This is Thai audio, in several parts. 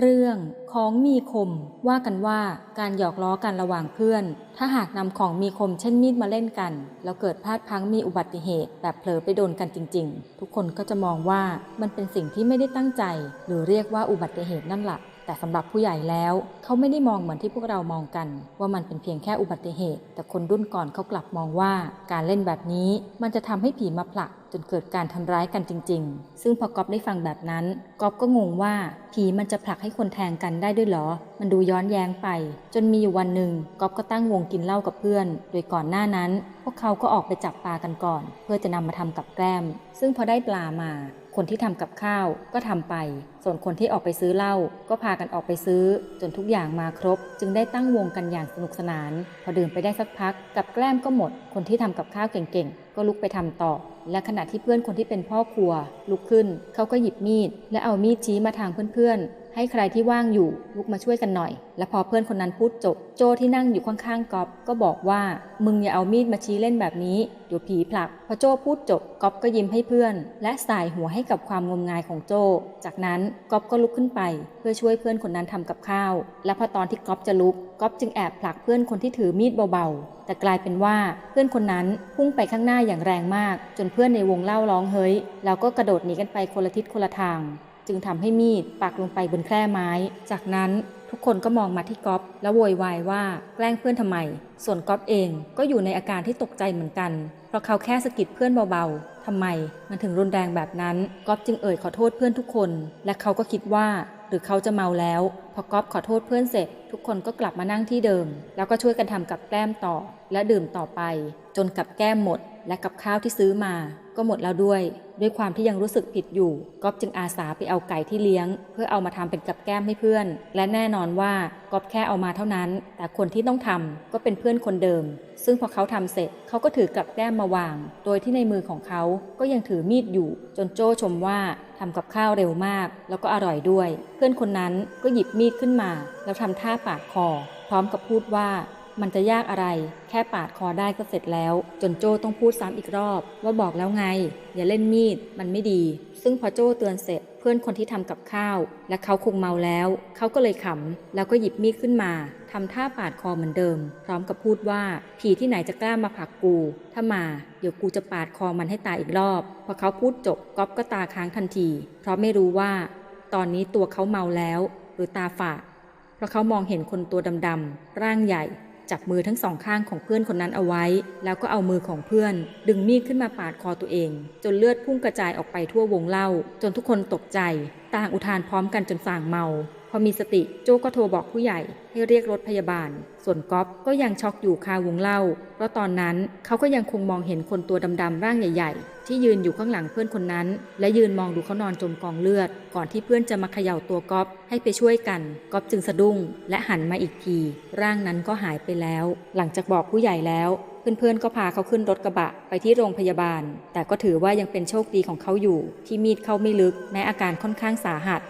เรื่องของมีคมว่ากันว่าการหยอกล้อกันระหว่างเพื่อน ถ้าหากนำของมีคมเช่นมีดมาเล่นกัน แล้วเกิดพลาดพังมีอุบัติเหตุ แบบเผลอไปโดนกันจริง ๆ ทุกคนก็จะมองว่ามันเป็นสิ่งที่ไม่ได้ตั้งใจ หรือเรียกว่าอุบัติเหตุนั่นแหละ แต่สำหรับผู้ใหญ่แล้ว เขาไม่ได้มองเหมือนที่พวกเรามองกัน ว่ามันเป็นเพียงแค่อุบัติเหตุ แต่คนรุ่นก่อนเขากลับมองว่า การเล่นแบบนี้มันจะทำให้ผีมาผลัก จนเกิดการทำร้ายกันจริง ๆ ซึ่งพอก๊อฟได้ฟังแบบนั้นก๊อฟก็งงว่าผีมันจะผลักให้คนแทงกันได้ด้วยเหรอ มันดูย้อนแย้งไป จนมีอยู่วันหนึ่งก๊อฟก็ตั้งวงกินเหล้ากับเพื่อน โดยก่อนหน้านั้น กเขาก็ออกไปจับปลากันก่อน เพื่อจะนำมาทำกับแกล้ม ซึ่งพอได้ปลามา คนที่ทำกับข้าวก็ทำไป ส่วนคนที่ออกไปซื้อเหล้าก็พากันออกไปซื้อ จนทุกอย่างมาครบ จึงได้ตั้งวงกันอย่างสนุกสนาน พอดื่มไปได้สักพัก กับแกล้มก็หมด คนที่ทำกับข้าวเก่งๆ ก็ลุกไปทำต่อ และขณะที่เพื่อนคนที่เป็นพ่อครัว ลุกขึ้น เขาก็หยิบมีด และเอามีดชี้มาทางเพื่อนๆ ให้ใครที่ว่างอยู่ลุกมาช่วยกันหน่อย และพอเพื่อนคนนั้นพูดจบ โจที่นั่งอยู่ข้างๆก๊อฟก็บอกว่า มึงอย่าเอามีดมาชี้เล่นแบบนี้เดี๋ยวผีผลัก พอโจพูดจบก๊อฟก็ยิ้มให้เพื่อน และสายหัวให้กับความงมงายของโจ จากนั้นก๊อฟก็ลุกขึ้นไป เพื่อช่วยเพื่อนคนนั้นทำกับข้าว และพอตอนที่ก๊อฟจะลุกก๊อฟจึงแอบผลักเพื่อนคนที่ถือมีดเบาๆ แต่กลายเป็นว่าเพื่อนคนนั้นพุ่งไปข้างหน้าอย่างแรงมาก จนเพื่อนในวงเล่าร้องเฮ้ยแล้วก็กระโดดหนีกันไปคนละทิศคนละทาง จึงทำให้มีดปักลงไปบนแคร่ไม้ จากนั้นทุกคนก็มองมาที่ก๊อฟแล้วโวยวายว่าแกล้งเพื่อนทำไม ส่วนก๊อฟเองก็อยู่ในอาการที่ตกใจเหมือนกัน เพราะเขาแค่สะกิดเพื่อนเบาๆทำไมมันถึงรุนแรงแบบนั้นก๊อฟจึงเอ่ยขอโทษเพื่อนทุกคน และเขาก็คิดว่าหรือเขาจะเมาแล้ว พอก๊อฟขอโทษเพื่อนเสร็จ ทุกคนก็กลับมานั่งที่เดิม แล้วก็ช่วยกันทำกับแกล้มต่อ และดื่มต่อไป จนกับแก้มหมด และกับข้าวที่ซื้อมา ก็หมดแล้วด้วย ด้วยความที่ยังรู้สึกผิดอยู่ก๊อฟจึงอาสาไปเอาไก่ที่เลี้ยง เพื่อเอามาทำเป็นกับแก้มให้เพื่อน และแน่นอนว่าก๊อฟแค่เอามาเท่านั้น แต่คนที่ต้องทำก็เป็นเพื่อนคนเดิม ซึ่งพอเขาทำเสร็จเขาก็ถือกับแก้มมาวาง โดยที่ในมือของเขาก็ยังถือมีดอยู่ จนโจ้ชมว่าทำกับข้าวเร็วมาก แล้วก็อร่อยด้วย เพื่อนคนนั้นก็หยิบมีดขึ้นมา แล้วทำท่าปาดคอ พร้อมกับพูดว่า มันจะยากอะไร แค่ปาดคอได้ก็เสร็จแล้ว จนโจ้ต้องพูดซ้ำอีกรอบ ว่าบอกแล้วไง อย่าเล่นมีด มันไม่ดี ซึ่งพอโจ้เตือนเสร็จ เพื่อนคนที่ทำกับข้าว และเขาคงเมาแล้ว เขาก็เลยขำแล้วก็หยิบมีดขึ้นมาทำท่าปาดคอเหมือนเดิม พร้อมกับพูดว่า ผีที่ไหนจะกล้ามาผลักกู ถ้ามา เดี๋ยวกูจะปาดคอมันให้ตายอีกรอบ พอเขาพูดจบก๊อฟก็ตาค้างทันที เพราะไม่รู้ว่า ตอนนี้ตัวเขาเมาแล้ว หรือตาฝาดเพราะเขามองเห็นคนตัวดำๆร่างใหญ่ จับมือทั้งสองข้างของเพื่อนคนนั้นเอาไว้ แล้วก็เอามือของเพื่อน ดึงมีดขึ้นมาปาดคอตัวเอง จนเลือดพุ่งกระจายออกไปทั่ววงเล่า จนทุกคนตกใจ ต่างอุทานพร้อมกันจนส่างเมา อมีสติโจก็โทรบอกผู้ใหญ่ให้เรียกรถพยาบาล ส่วนก๊อฟก็ยังช็อกอยู่คาวงเล่า เพราะตอนนั้นเขาก็ยังคงมองเห็นคนตัวดำๆร่างใหญ่ ๆ ที่ยืนอยู่ข้างหลังเพื่อนคนนั้น และยืนมองดูเขานอนจมกองเลือด ก่อนที่เพื่อนจะมาเขย่าตัวก๊อฟให้ไปช่วยกันก๊อฟจึงสะดุ้ง และหันมาอีกที ร่างนั้นก็หายไปแล้ว หลังจากบอกผู้ใหญ่แล้วเพื่อนๆ ก็พาเขาขึ้นรถกระบะไปที่โรงพยาบาล แต่ก็ถือว่ายังเป็นโชคดีของเขาอยู่ ที่มีดเข้าไม่ลึก แม้อาการค่อนข้างสาหัส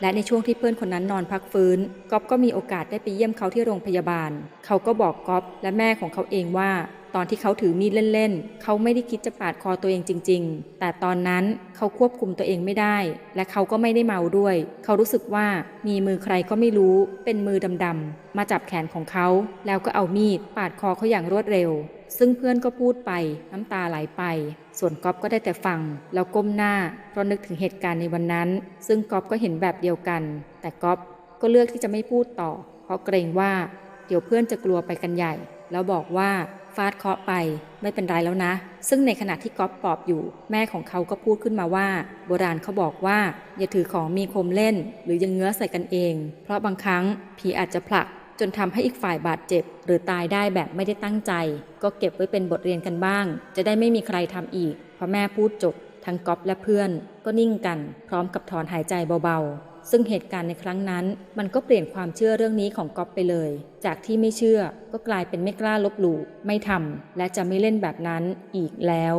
และในช่วงที่เพื่อนคนนั้นนอนพักฟื้นก๊อฟก็มีโอกาสได้ไปเยี่ยมเขาที่โรงพยาบาล เขาก็บอกก๊อฟและแม่ของเขาเองว่า ตอนที่เขาถือมีดเล่นๆ เขาไม่ได้คิดจะปาดคอตัวเองจริง ๆ แต่ตอนนั้นเขาควบคุมตัวเองไม่ได้ และเขาก็ไม่ได้เมาด้วย เขารู้สึกว่ามีมือใครก็ไม่รู้ เป็นมือดำๆมาจับแขนของเขา แล้วก็เอามีดปาดคอเขาอย่างรวดเร็ว ซึ่งเพื่อนก็พูดไปน้ำตาไหลไป ส่วนก๊อฟก็ได้แต่ฟัง แล้วก้มหน้าเพราะนึกถึงเหตุการณ์ในวันนั้น ซึ่งก๊อฟก็เห็นแบบเดียวกัน แต่ก๊อฟก็เลือกที่จะไม่พูดต่อ เพราะเกรงว่า เดี๋ยวเพื่อนจะกลัวไปกันใหญ่ แล้วบอกว่าฟาดเคาะไปไม่เป็นไรแล้วนะ ซึ่งในขณะที่ก๊อฟปอบอยู่ แม่ของเขาก็พูดขึ้นมาว่า โบราณเขาบอกว่า อย่าถือของมีคมเล่น หรือยังเงื้อใส่กันเอง เพราะบางครั้งผีอาจจะผลัก จนทำให้อีกฝ่ายบาดเจ็บ หรือตายได้แบบไม่ได้ตั้งใจ ก็เก็บไว้เป็นบทเรียนกันบ้าง จะได้ไม่มีใครทำอีกพอแม่พูดจบ ทั้งก๊อฟและเพื่อน ก็นิ่งกัน พร้อมกับถอนหายใจเบาๆ ซึ่งเหตุการณ์ในครั้งนั้น มันก็เปลี่ยนความเชื่อเรื่องนี้ของก๊อฟไปเลย จากที่ไม่เชื่อก็กลายเป็นไม่กล้าลบหลู่ไม่ทำและจะไม่เล่นแบบนั้นอีกแล้ว